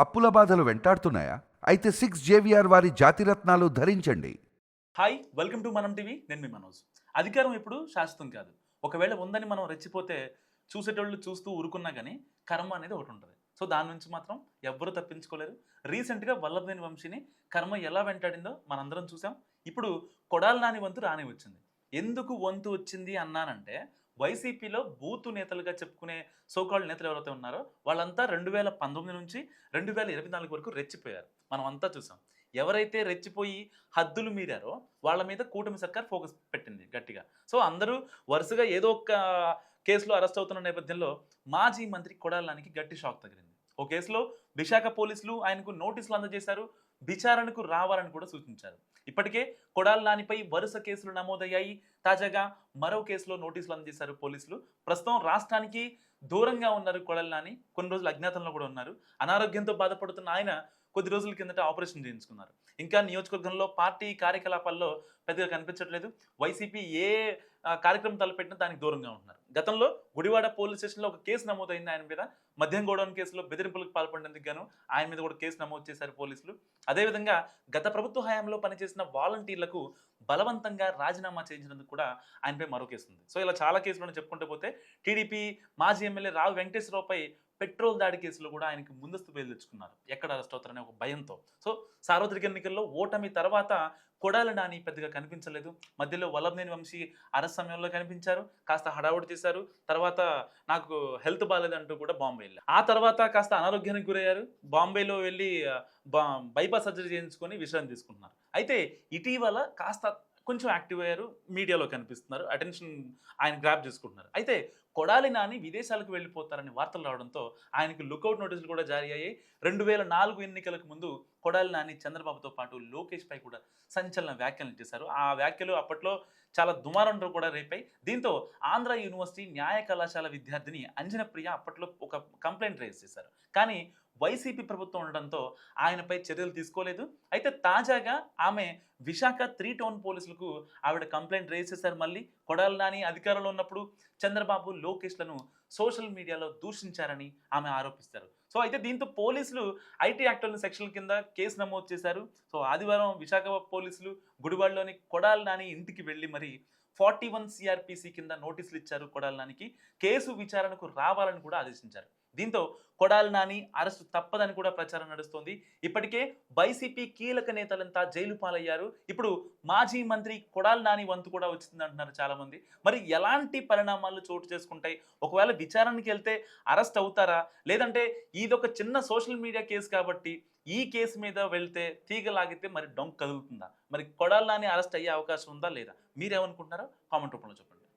అప్పుల బాధలు వెంటాడుతున్నాయా? అయితే సిక్స్ జేవిఆర్ వారి జాతిరత్నాలు ధరించండి. Hi welcome to Manam TV. నేను మీ మనోజ్. అధికారం ఇప్పుడు శాశ్వతం కాదు. ఒకవేళ ఉందని మనం రెచ్చిపోతే చూసేటోళ్ళు చూస్తూ ఊరుకున్నా కానీ కర్మ అనేది ఒకటి ఉంటుంది. సో దాని నుంచి మాత్రం ఎవ్వరూ తప్పించుకోలేరు. రీసెంట్గా వల్లభనేని వంశీని కర్మ ఎలా వెంటాడిందో మనందరం చూసాం. ఇప్పుడు కొడాల నాని వంతు రాని వచ్చింది ఎందుకు వంతు వచ్చింది అన్నానంటే వైసీపీలో బూతు నేతలుగా చెప్పుకునే సోకాళ్ళు నేతలు ఎవరైతే ఉన్నారో వాళ్ళంతా రెండు వేల పంతొమ్మిది నుంచి రెండు వేల ఇరవై నాలుగు వరకు రెచ్చిపోయారు. మనం అంతా చూసాం. ఎవరైతే రెచ్చిపోయి హద్దులు మీరారో వాళ్ళ మీద కూటమి సర్కార్ ఫోకస్ పెట్టింది గట్టిగా. సో అందరూ వరుసగా ఏదో ఒక కేసులో అరెస్ట్ అవుతున్న నేపథ్యంలో మాజీ మంత్రి కొడాలానికి గట్టి షాక్ తగిలింది. ఓ కేసులో విశాఖ పోలీసులు ఆయనకు నోటీసులు అందజేశారు విచారణకు రావాలని కూడా సూచించారు. ఇప్పటికే కొడాల నానిపై వరుస కేసులు నమోదయ్యాయి. తాజాగా మరో కేసులో నోటీసులు అందజేశారు పోలీసులు. ప్రస్తుతం రాష్ట్రానికి దూరంగా ఉన్నారు కొడాల నాని. కొన్ని రోజులు అజ్ఞాతంలో కూడా ఉన్నారు. అనారోగ్యంతో బాధపడుతున్న ఆయన కొద్ది రోజుల కిందట ఆపరేషన్ చేయించుకున్నారు. ఇంకా నియోజకవర్గంలో పార్టీ కార్యకలాపాల్లో పెద్దగా కనిపించట్లేదు. వైసీపీ ఏ కార్యక్రమం తలపెట్టినా దానికి దూరంగా ఉంటున్నారు. గతంలో గుడివాడ పోలీస్ స్టేషన్లో ఒక కేసు నమోదైంది ఆయన మీద. మద్యం గోడౌన్ కేసులో బెదిరింపులకు పాల్పడినందుకు గాను ఆయన మీద కూడా కేసు నమోదు చేశారు పోలీసులు. అదేవిధంగా గత ప్రభుత్వ హయాంలో పనిచేసిన వాలంటీర్లకు బలవంతంగా రాజీనామా చేయించినందుకు కూడా ఆయనపై మరో కేసు ఉంది. సో ఇలా చాలా కేసులను చెప్పుకుంటూ పోతే టీడీపీ మాజీ ఎమ్మెల్యే రావు వెంకటేశ్వరరావుపై పెట్రోల్ దాడి కేసులో కూడా ఆయనకు ముందస్తు బెయిల్ తెచ్చుకున్నారు. ఎక్కడ అరెస్ట్ అవుతారనే ఒక భయంతో. సో సార్వత్రిక ఎన్నికల్లో ఓటమి తర్వాత కొడాల నాని పెద్దగా కనిపించలేదు. మధ్యలో వల్లభనేని వంశీ అరెస్ట్ సమయంలో కనిపించారు. కాస్త హడావుడి చేశారు. తర్వాత నాకు హెల్త్ బాగాలేదంటూ కూడా బాంబే వెళ్ళారు. ఆ తర్వాత కాస్త అనారోగ్యానికి గురయ్యారు. బాంబేలో వెళ్ళి బా బైపాస్ సర్జరీ చేయించుకొని విశ్రాంతి తీసుకుంటున్నారు. అయితే ఇటీవల కాస్త కొంచెం యాక్టివ్ అయ్యారు. మీడియాలో కనిపిస్తున్నారు. అటెన్షన్ ఆయన గ్రాప్ చేసుకుంటున్నారు. అయితే కొడాలి నాని విదేశాలకు వెళ్ళిపోతారని వార్తలు రావడంతో ఆయనకు లుకౌట్ నోటీసులు కూడా జారీ అయ్యాయి. రెండు వేల నాలుగు ఎన్నికలకు ముందు కొడాలి నాని చంద్రబాబుతో పాటు లోకేష్ పై కూడా సంచలన వ్యాఖ్యలు చేశారు. ఆ వ్యాఖ్యలు అప్పట్లో చాలా దుమారంలో కూడా రేపాయి. దీంతో ఆంధ్ర యూనివర్సిటీ న్యాయ కళాశాల విద్యార్థిని అంజనప్రియ అప్పట్లో ఒక కంప్లైంట్ రేజ్ చేశారు. కానీ వైసీపీ ప్రభుత్వం ఉండడంతో ఆయనపై చర్యలు తీసుకోలేదు. అయితే తాజాగా ఆమె విశాఖ త్రీ టౌన్ పోలీసులకు ఆవిడ కంప్లైంట్ రేజ్ చేశారు. మళ్ళీ కొడాలి నాని అధికారంలో ఉన్నప్పుడు చంద్రబాబు లోకేష్లను సోషల్ మీడియాలో దూషించారని ఆమె ఆరోపిస్తారు. సో అయితే దీంతో పోలీసులు ఐటీ యాక్టర్ల సెక్షన్ కింద కేసు నమోదు చేశారు. సో ఆదివారం విశాఖ పోలీసులు గుడివాడలోని కొడాలి నాని ఇంటికి వెళ్ళి మరి ఫార్టీ వన్ సిఆర్పిసి కింద నోటీసులు ఇచ్చారు కొడాలి నానికి. కేసు విచారణకు రావాలని కూడా ఆదేశించారు. దీంతో కొడాలి నాని అరెస్టు తప్పదని కూడా ప్రచారం నడుస్తోంది. ఇప్పటికే వైసీపీ కీలక నేతలంతా జైలు పాలయ్యారు. ఇప్పుడు మాజీ మంత్రి కొడాలి నాని వంతు కూడా వచ్చింది అంటున్నారు చాలామంది. మరి ఎలాంటి పరిణామాలు చోటు చేసుకుంటాయి? ఒకవేళ విచారణకి వెళ్తే అరెస్ట్ అవుతారా? లేదంటే ఇదొక చిన్న సోషల్ మీడియా కేసు కాబట్టి ఈ కేసు మీద వెళ్తే తీగ లాగితే మరి డొంక్ కదులుతుందా? మరి కొడాలి నాని అరెస్ట్ అయ్యే అవకాశం ఉందా లేదా? మీరేమనుకుంటున్నారో కామెంట్ రూపంలో చెప్పండి.